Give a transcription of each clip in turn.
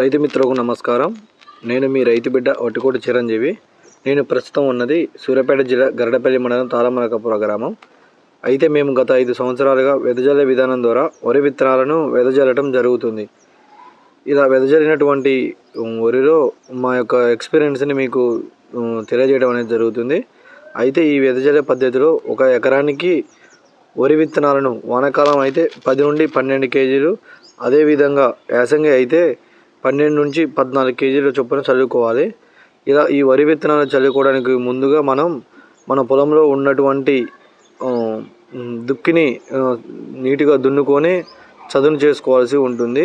రైతు మిత్రులకు నమస్కారం. నేను మీ రైతు బిడ్డ ఒట్టికోటి చిరంజీవి. నేను ప్రస్తుతం ఉన్నది సూర్యాపేట జిల్లా గరడపల్లి మండలం తారామలకపుర గ్రామం. అయితే మేము గత ఐదు సంవత్సరాలుగా వెదజల్లే విధానం ద్వారా వరి విత్తనాలను వెదజల్లటం జరుగుతుంది. ఇలా వెదజల్లినటువంటి వరిలో మా యొక్క ఎక్స్పీరియన్స్ని మీకు తెలియజేయడం అనేది జరుగుతుంది. అయితే ఈ వెదజల్లే పద్ధతిలో ఒక ఎకరానికి వరి విత్తనాలను వానాకాలం అయితే పది నుండి పన్నెండు కేజీలు అదేవిధంగా యాసంగి అయితే పన్నెండు నుంచి పద్నాలుగు కేజీల చొప్పున చల్లుకోవాలి ఇలా ఈ వరి విత్తనాలు చల్లుకోవడానికి ముందుగా మనం మన పొలంలో ఉన్నటువంటి దుక్కిని నీటిగా దున్నుకొని చదును చేసుకోవాల్సి ఉంటుంది.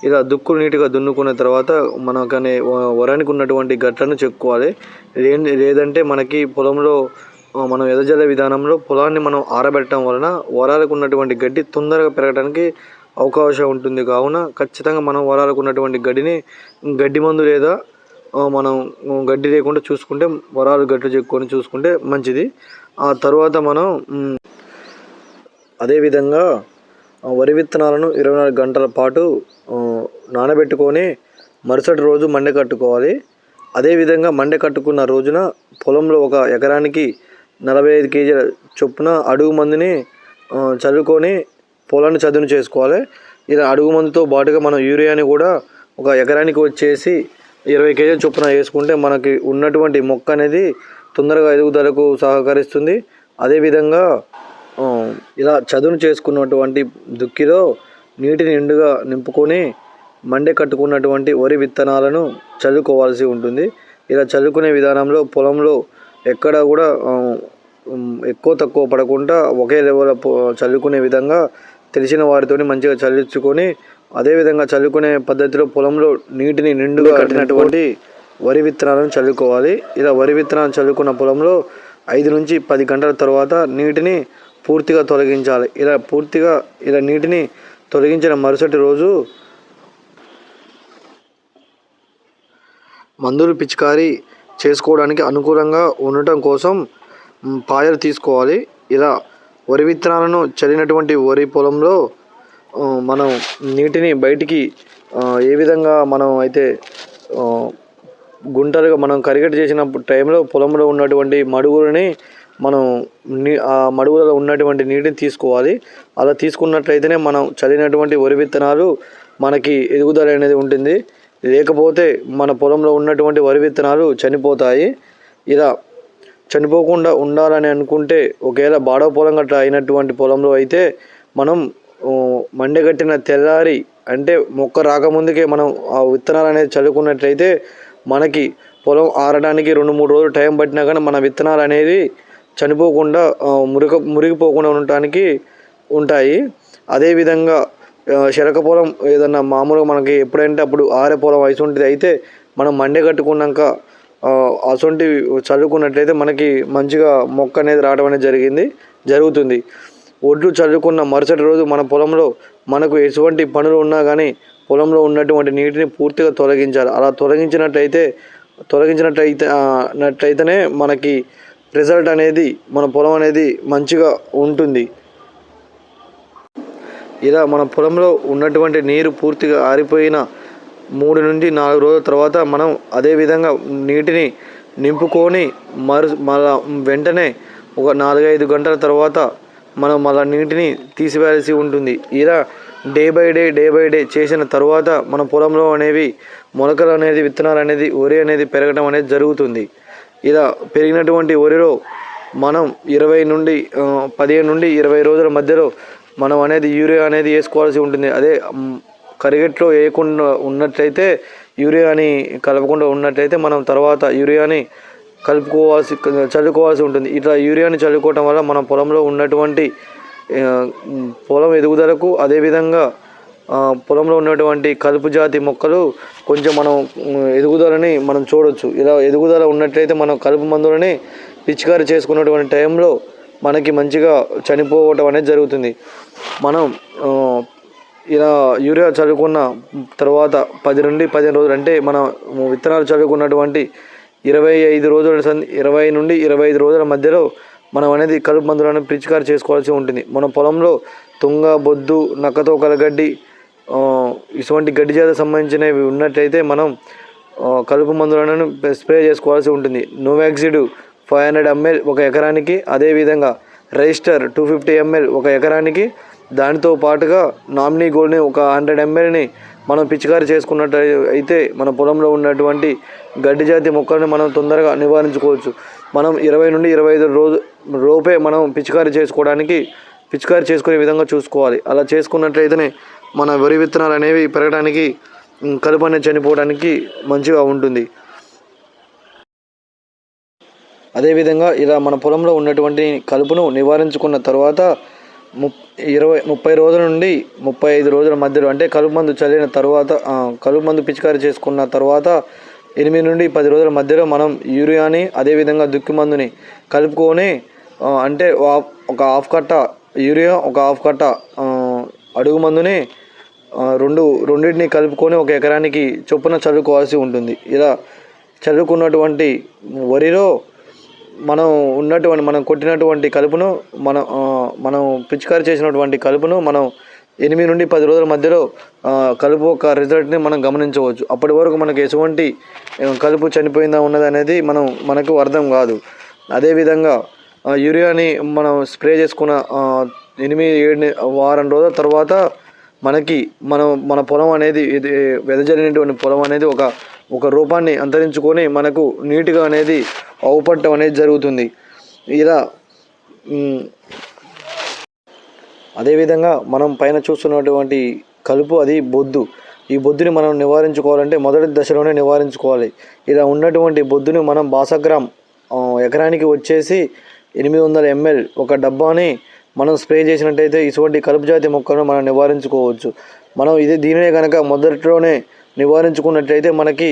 ఇలా దుక్కు నీటిగా దున్నుకున్న తర్వాత మనకనే వ- వరానికి ఉన్నటువంటి గట్లను చెక్కుకోవాలి లే లేదంటే మనకి పొలంలో మనం ఎదజల్లే విధానంలో పొలాన్ని మనం ఆరబెట్టడం వలన వరాలకు ఉన్నటువంటి గడ్డి తొందరగా పెరగడానికి అవకాశం ఉంటుంది. కావున ఖచ్చితంగా మనం వరాలకు ఉన్నటువంటి గడ్డిని గడ్డి మందు లేదా మనం గడ్డి లేకుండా చూసుకుంటే వరాలు గట్లు చెక్కుని చూసుకుంటే మంచిది. ఆ తర్వాత మనం అదేవిధంగా వరి విత్తనాలను ఇరవై నాలుగు గంటల పాటు నానబెట్టుకొని మరుసటి రోజు మండే కట్టుకోవాలి. అదేవిధంగా మండే కట్టుకున్న రోజున పొలంలో ఒక ఎకరానికి నలభై ఐదు కేజీల చొప్పున అడుగు మందుని చల్లుకొని పొలాన్ని చదును చేసుకోవాలి. ఇలా అడుగు మందుతో పాటుగా మనం యూరియాని కూడా ఒక ఎకరానికి వచ్చేసి ఇరవై కేజీల చొప్పున వేసుకుంటే మనకి ఉన్నటువంటి మొక్క అనేది తొందరగా ఎదుగుదలకు సహకరిస్తుంది. అదేవిధంగా ఇలా చదును చేసుకున్నటువంటి దుక్కిలో నీటిని నిండుగా నింపుకొని మండే కట్టుకున్నటువంటి వరి విత్తనాలను చల్లుకోవాల్సి ఉంటుంది. ఇలా చల్లుకునే విధానంలో పొలంలో ఎక్కడ కూడా ఎక్కువ తక్కువ పడకుండా ఒకే లెవెల్ చల్లుకునే విధంగా తెలిసిన వారితోని మంచిగా చల్లించుకొని అదేవిధంగా చల్లుకునే పద్ధతిలో పొలంలో నీటిని నిండుగా కట్టినటువంటి వరి విత్తనాలను చల్లుకోవాలి. ఇలా వరి విత్తనాలను చల్లుకున్న పొలంలో ఐదు నుంచి పది గంటల తర్వాత నీటిని పూర్తిగా తొలగించాలి. ఇలా పూర్తిగా ఇలా నీటిని తొలగించిన మరుసటి రోజు మందులు పిచికారీ చేసుకోవడానికి అనుకూలంగా ఉండటం కోసం పాయలు తీసుకోవాలి. ఇలా వరి విత్తనాలను చల్లినటువంటి వరి పొలంలో మనం నీటిని బయటికి ఏ విధంగా మనం అయితే గుంటలుగా మనం కరిగట్టు చేసినప్పుడు టైంలో పొలంలో ఉన్నటువంటి మడుగులని మనం నీ ఆ మడుగులలో ఉన్నటువంటి నీటిని తీసుకోవాలి. అలా తీసుకున్నట్లయితేనే మనం చల్లినటువంటి వరి విత్తనాలు మనకి ఎదుగుదల అనేది ఉంటుంది. లేకపోతే మన పొలంలో ఉన్నటువంటి వరి విత్తనాలు చనిపోతాయి. ఇలా చనిపోకుండా ఉండాలని అనుకుంటే ఒకవేళ బాడవ పొలం గట్రా అయినటువంటి పొలంలో అయితే మనం ఆ, మండగట్టిన తెల్లారి అంటే మొక్క రాకముందుకే మనం ఆ విత్తనాలు అనేది చల్లుకున్నట్లయితే మనకి పొలం ఆరడానికి రెండు మూడు రోజులు టైం పట్టినా కానీ మన విత్తనాలు అనేవి చనిపోకుండా మురిగ మురిగిపోకుండా ఉండటానికి ఉంటాయి. అదేవిధంగా శరక పొలం ఏదన్నా మామూలుగా మనకి ఎప్పుడంటే అప్పుడు ఆరే పొలం వయసు ఉంటుంది అయితే మనం మండే కట్టుకున్నాక అసొంటి చల్లుకున్నట్లయితే మనకి మంచిగా మొక్క అనేది రావడం అనేది జరిగింది జరుగుతుంది. ఒడ్లు చల్లుకున్న మరుసటి రోజు మన పొలంలో మనకు ఎటువంటి పనులు ఉన్నా కానీ పొలంలో ఉన్నటువంటి నీటిని పూర్తిగా తొలగించాలి. అలా తొలగించినట్లయితే తొలగించినట్లయితే నట్లయితేనే మనకి రిజల్ట్ అనేది మన పొలం అనేది మంచిగా ఉంటుంది. ఇలా మన పొలంలో ఉన్నటువంటి నీరు పూర్తిగా ఆరిపోయిన మూడు నుండి నాలుగు రోజుల తర్వాత మనం అదే విధంగా నీటిని నింపుకొని మరు మళ్ళా వెంటనే ఒక నాలుగైదు గంటల తర్వాత మనం మళ్ళా నీటిని తీసివేయాల్సి ఉంటుంది. ఇలా day by day day by day చేసిన తర్వాత మన పొలంలో అనేవి మొలకలు అనేది విత్తనాలు అనేది వరి అనేది పెరగడం అనేది జరుగుతుంది. ఇలా పెరిగినటువంటి వరిలో మనం ఇరవై నుండి పదిహేను నుండి ఇరవై రోజుల మధ్యలో మనం అనేది యూరియా అనేది వేసుకోవాల్సి ఉంటుంది. అదే కరిగెట్లో వేయకుండా ఉన్నట్లయితే యూరియాని కలపకుండా ఉన్నట్లయితే మనం తర్వాత యూరియాని కలుపుకోవాల్సి చల్లుకోవాల్సి ఉంటుంది. ఇట్లా యూరియాని చల్లుకోవటం వల్ల మన పొలంలో ఉన్నటువంటి పొలం ఎదుగుదలకు అదేవిధంగా పొలంలో ఉన్నటువంటి కలుపు జాతి మొక్కలు కొంచెం మనం ఎదుగుదలని మనం చూడొచ్చు. ఇలా ఎదుగుదల ఉన్నట్లయితే మనం కలుపు మందులని పిచికారి చేసుకున్నటువంటి టైంలో మనకి మంచిగా చనిపోవటం అనేది జరుగుతుంది. మనం ఇలా యూరియా చల్లుకున్న తర్వాత పది నుండి పదిహేను రోజులు అంటే మనం విత్తనాలు చల్లుకున్నటువంటి ఇరవై ఐదు రోజుల ఇరవై నుండి ఇరవై ఐదు రోజుల మధ్యలో మనం అనేది కలుపు మందులను పిచికారి చేసుకోవాల్సి ఉంటుంది. మన పొలంలో తుంగ బొద్దు నక్కతో కలగడ్డి ఇటువంటి గడ్డి జాత సంబంధించినవి ఉన్నట్లయితే మనం కలుపు మందులను స్ప్రే చేసుకోవాల్సి ఉంటుంది. నోవాక్సిడ్ ఫైవ్ హండ్రెడ్ ఎంఎల్ ఒక ఎకరానికి అదేవిధంగా రెజిస్టర్ టూ ఫిఫ్టీ ఎంఎల్ ఒక ఎకరానికి దానితో పాటుగా నామినీ గోల్డ్ని ఒక హండ్రెడ్ ఎంఎల్ని మనం పిచికారి చేసుకున్నట్టు అయితే మన పొలంలో ఉన్నటువంటి గడ్డి జాతి మొక్కలను మనం తొందరగా నివారించుకోవచ్చు. మనం ఇరవై నుండి ఇరవై ఐదు రోజు లోపే మనం పిచికారి చేసుకోవడానికి పిచికారి చేసుకునే విధంగా చూసుకోవాలి. అలా చేసుకున్నట్లయితేనే మన వరి విత్తనాలు అనేవి పెరగడానికి కలుపు అనేది చనిపోవడానికి మంచిగా ఉంటుంది. అదేవిధంగా ఇలా మన పొలంలో ఉన్నటువంటి కలుపును నివారించుకున్న తర్వాత ముప్ ఇరవై ముప్పై రోజుల నుండి ముప్పై ఐదు రోజుల మధ్యలో అంటే కలుపు మందు చల్లిన తర్వాత కలుపు మందు పిచికారి చేసుకున్న తర్వాత ఎనిమిది నుండి పది రోజుల మధ్యలో మనం యూరియాని అదేవిధంగా దుక్కి మందుని కలుపుకొని అంటే ఒక హాఫ్ కట్ట యూరియా ఒక హాఫ్ కట్ట అడుగు మందుని రెండు రెండింటిని కలుపుకొని ఒక ఎకరానికి చొప్పున చల్లుకోవాల్సి ఉంటుంది. ఇలా చల్లుకున్నటువంటి వరిలో మనం ఉన్నటువంటి మనం కొట్టినటువంటి కలుపును మనం మనం పిచికారి చేసినటువంటి కలుపును మనం ఎనిమిది నుండి పది రోజుల మధ్యలో కలుపు ఒక రిజల్ట్ని మనం గమనించవచ్చు. అప్పటి వరకు మనకు ఎటువంటి కలుపు చనిపోయిందా ఉన్నది అనేది మనం మనకు అర్థం కాదు. అదేవిధంగా యూరియాని మనం స్ప్రే చేసుకున్న ఎనిమిది ఏడు వారం రోజుల తర్వాత మనకి మనం మన పొలం అనేది ఇది వెదజల్లినటువంటి పొలం అనేది ఒక ఒక రూపాన్ని అంతరించుకొని మనకు నీట్గా అనేది అవుపట్టడం అనేది జరుగుతుంది. ఇలా అదేవిధంగా మనం పైన చూస్తున్నటువంటి కలుపు అది బొద్దు. ఈ బొద్దుని మనం నివారించుకోవాలంటే మొదటి దశలోనే నివారించుకోవాలి. ఇలా ఉన్నటువంటి బొద్దుని మనం బాసగ్రామ్ ఎకరానికి వచ్చేసి ఎనిమిది వందల ఎంఎల్ ఒక డబ్బాని మనం స్ప్రే చేసినట్టయితే ఇటువంటి కలుపు జాతి మొక్కలను మనం నివారించుకోవచ్చు. మనం ఇది దీనినే కనుక మొదట్లోనే నివారించుకున్నట్లయితే మనకి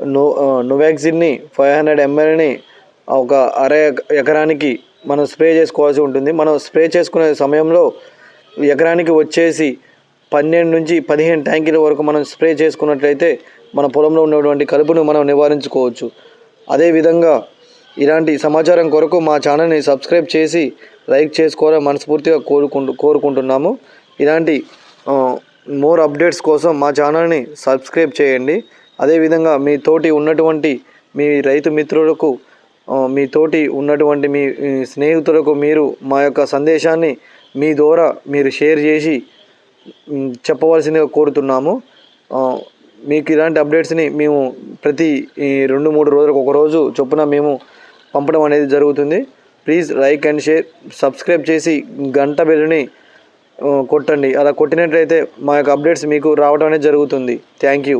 నో నోవాక్సిన్ని ఫైవ్ హండ్రెడ్ ఎంఎల్ని ఒక అర ఎకరానికి మనం స్ప్రే చేసుకోవాల్సి ఉంటుంది. మనం స్ప్రే చేసుకునే సమయంలో ఎకరానికి వచ్చేసి పన్నెండు నుంచి పదిహేను ట్యాంకీల వరకు మనం స్ప్రే చేసుకున్నట్లయితే మన పొలంలో ఉన్నటువంటి కలుపును మనం నివారించుకోవచ్చు. అదేవిధంగా ఇలాంటి సమాచారం కొరకు మా ఛానల్ని సబ్స్క్రైబ్ చేసి లైక్ చేసుకోవాలని మనస్ఫూర్తిగా కోరుకుంటు కోరుకుంటున్నాము. ఇలాంటి మోర్ అప్డేట్స్ కోసం మా ఛానల్ని సబ్స్క్రైబ్ చేయండి. అదేవిధంగా మీ తోటి ఉన్నటువంటి మీ రైతు మిత్రులకు మీ తోటి ఉన్నటువంటి మీ స్నేహితులకు మీరు మా యొక్క సందేశాన్ని మీ ద్వారా మీరు షేర్ చేసి చెప్పవలసిందిగా కోరుతున్నాము. మీకు ఇలాంటి అప్డేట్స్ని మేము ప్రతి ఈ రెండు మూడు రోజులకు ఒక రోజు చొప్పున మేము పంపడం అనేది జరుగుతుంది. Please like and share subscribe చేసి గంట బెల్లుని కొట్టండి. అలా కొట్టినట్లయితే మా యొక్క అప్డేట్స్ మీకు రావడం అనేది జరుగుతుంది. Thank you.